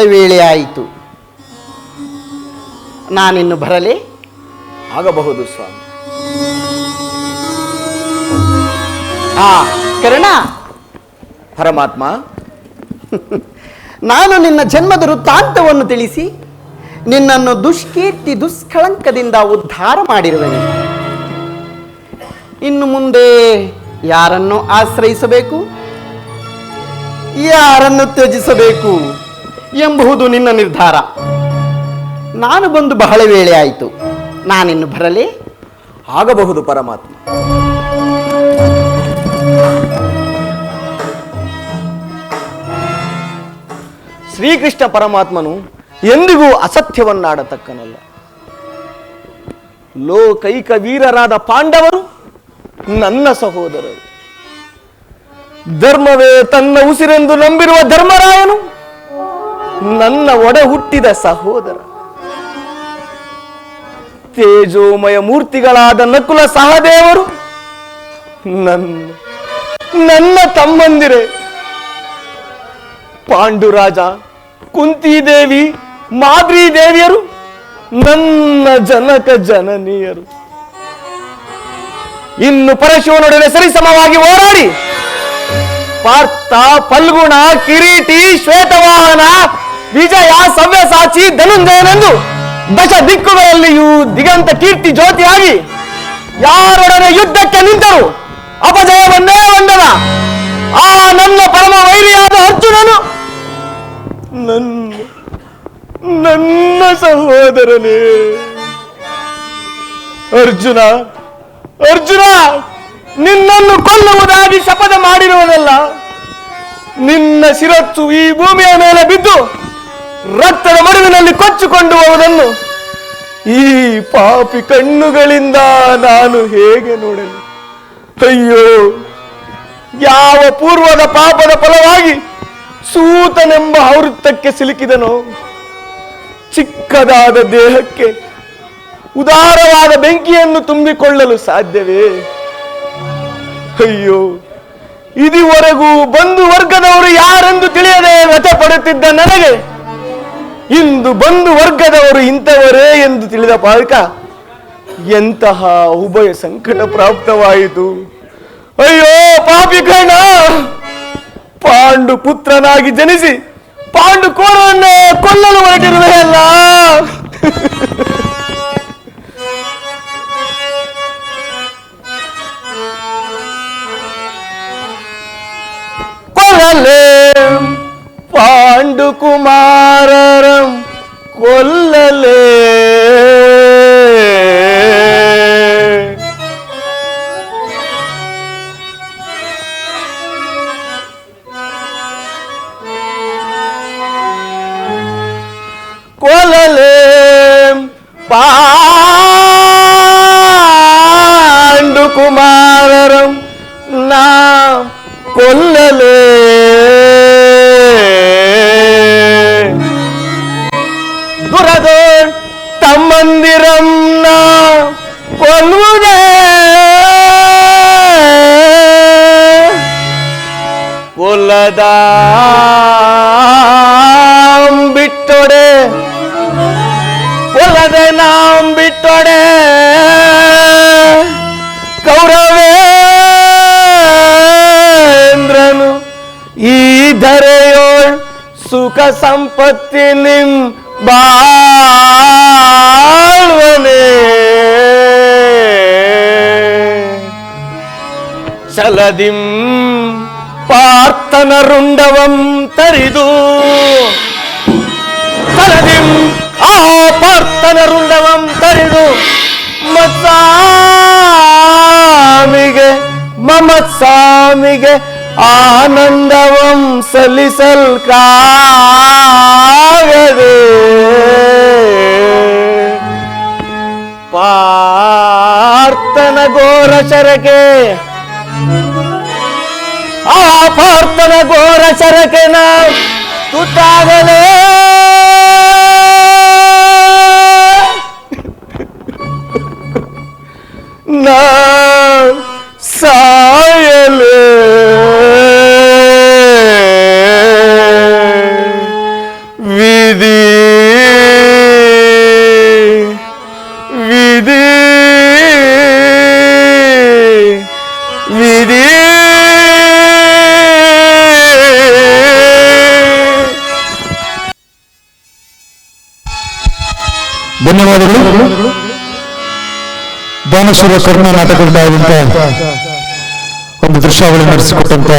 ವೇಳೆ ಆಯಿತು. ನಾನಿನ್ನು ಬರಲೇ? ಆಗಬಹುದು ಸ್ವಾಮಿ. ಆ ಕರ್ಣ. ಪರಮಾತ್ಮ. ನಾನು ನಿನ್ನ ಜನ್ಮದ ವೃತ್ತಾಂತವನ್ನು ತಿಳಿಸಿ ನಿನ್ನನ್ನು ದುಷ್ಕೀರ್ತಿ ದುಷ್ಕಳಂಕದಿಂದ ಉದ್ಧಾರ ಮಾಡಿರುವೆನು. ಇನ್ನು ಮುಂದೆ ಯಾರನ್ನು ಆಶ್ರಯಿಸಬೇಕು? ಯಾರನ್ನು ತ್ಯಜಿಸಬೇಕು? ಎಂಬುದು ನಿನ್ನ ನಿರ್ಧಾರ. ನಾನು ಬಂದು ಬಹಳ ವೇಳೆ ಆಯಿತು. ನಾನಿನ್ನು ಬರಲೇ? ಆಗಬಹುದು ಪರಮಾತ್ಮ. ಶ್ರೀಕೃಷ್ಣ ಪರಮಾತ್ಮನು ಎಂದಿಗೂ ಅಸತ್ಯವನ್ನಾಡತಕ್ಕನಲ್ಲ. ಲೋಕೈಕ ವೀರರಾದ ಪಾಂಡವರು ನನ್ನ ಸಹೋದರರು. ಧರ್ಮವೇ ತನ್ನ ಉಸಿರೆಂದು ನಂಬಿರುವ ಧರ್ಮರಾಯನು ನನ್ನ ಒಡ ಹುಟ್ಟಿದ ಸಹೋದರ. ತೇಜೋಮಯ ಮೂರ್ತಿಗಳಾದ ನಕುಲ ಸಹದೇವರು, ನನ್ನ ನನ್ನ ತಮ್ಮಂದಿರೆ. ಪಾಂಡುರಾಜ, ಕುಂತಿದೇವಿ ಮಾದ್ರಿ ದೇವಿಯರು ನನ್ನ ಜನಕ ಜನನೀಯರು. ಇನ್ನು ಪರಶಿವನೊಡನೆ ಸರಿಸಮವಾಗಿ ಹೋರಾಡಿ. ಪಾರ್ಥ, ಫಲ್ಗುಣ, ಕಿರೀಟಿ, ಶ್ವೇತವಾಹನ ವಿಜಯ ಸವ್ಯಸಾಚಿ ಧನುಂಜಯನೆಂದು ದಶ ದಿಕ್ಕುಗಳಲ್ಲಿಯೂ ದಿಗಂತ ಕೀರ್ತಿ ಜ್ಯೋತಿಯಾಗಿ ಯಾರೊಡನೆ ಯುದ್ಧಕ್ಕೆ ನಿಂತರು ಅಪಜಯವನ್ನೇ ಹೊಂದದ. ಆ ನನ್ನ ಪರಮ ವೈರಿಯಾದ ಅರ್ಜುನನು ನನ್ನ ನನ್ನ ಸಹೋದರನೇ. ಅರ್ಜುನ ಅರ್ಜುನ, ನಿನ್ನನ್ನು ಕೊಲ್ಲುವುದಾಗಿ ಶಪಥ ಮಾಡಿರುವುದಲ್ಲ, ನಿನ್ನ ಶಿರತ್ತು ಈ ಭೂಮಿಯ ಮೇಲೆ ಬಿದ್ದು ರಕ್ತದ ಮಡುವಿನಲ್ಲಿ ಕೊಚ್ಚಿಕೊಂಡು ಹೋಗುವುದನ್ನು ಈ ಪಾಪಿ ಕಣ್ಣುಗಳಿಂದ ನಾನು ಹೇಗೆ ನೋಡಲಿ? ಅಯ್ಯೋ, ಯಾವ ಪೂರ್ವದ ಪಾಪದ ಫಲವಾಗಿ ಸೂತನೆಂಬ ಆವೃತ್ತಕ್ಕೆ ಸಿಲುಕಿದನೋ? ಚಿಕ್ಕದಾದ ದೇಹಕ್ಕೆ ಉದಾರವಾದ ಬೆಂಕಿಯನ್ನು ತುಂಬಿಕೊಳ್ಳಲು ಸಾಧ್ಯವೇ? ಅಯ್ಯೋ, ಇದುವರೆಗೂ ಬಂಧು ವರ್ಗದವರು ಯಾರೆಂದು ತಿಳಿಯದೆ ವ್ಯಥ ಪಡುತ್ತಿದ್ದ ನನಗೆ ಇಂದು ಬಂದು ವರ್ಗದವರು ಇಂಥವರೇ ಎಂದು ತಿಳಿದ ಪಾಲಕ, ಎಂತಹ ಉಭಯ ಸಂಕಟ ಪ್ರಾಪ್ತವಾಯಿತು. ಅಯ್ಯೋ, ಪಾಪಿ ಕರ್ಣ! ಪಾಂಡು ಪುತ್ರನಾಗಿ ಜನಿಸಿ, ಪಾಂಡು ಕೋರವನ್ನೇ ಕೊಲ್ಲಲು ಹೊರಟಿರುವೆ ಅಲ್ಲ. ಕೊಲ್ಲಲೇ ಪಾಂಡು ಕುಮಾರರಂ ಕೊಲ್ಲಲೇ ಕೊಲ್ಲಲೇ ಪಾಂಡು ಕುಮಾರರಂ ನಾ ಕೊಲ್ಲಲೇ ದುರದು ಕೊಲ್ಲುವುದೇ? ಕೊಲ್ಲದ ಬಿಟ್ಟೊಡೆ ಕೊಲ್ಲದೆ ನಾಂ ಬಿಟ್ಟೊಡೆ ಕೌರವೇಂದ್ರನು ಈ ಧರೆಯೋಳ್ ಸುಖ ಸಂಪತ್ತಿ ನಿಮ್ ಬಾಳ್ವನೆ. ಚಲದಿಂ ಪಾರ್ಥನ ರುಂಡವಂ ತರಿದು. ಚಲದಿಂ ಆ ಪಾರ್ಥನ ರುಂಡವಂ ತರಿದು. ಮತ್ಸಾಮಿಗೆ ಮಮತ್ಸಾಮಿಗೆ ಆನಂದವಂ ಸಲ್ಲಿಸಲ್ ಕಾಗದೆ ಪಾರ್ಥನ ಗೋರ ಶರಕೆ ಆ ಪಾರ್ಥನ ಘೋರ ಶರಕೆ ನಾ ತುತ್ತಾಗಲೇ ಧನ್ಯವಾದಗಳು. ಬಾಣಸುರ ಕರ್ಣ ನಾಟಕದಿಂದ ಆದಂತ ಒಂದು ದೃಶ್ಯಾವಳಿ ನಡೆಸಿಕೊಟ್ಟಂತ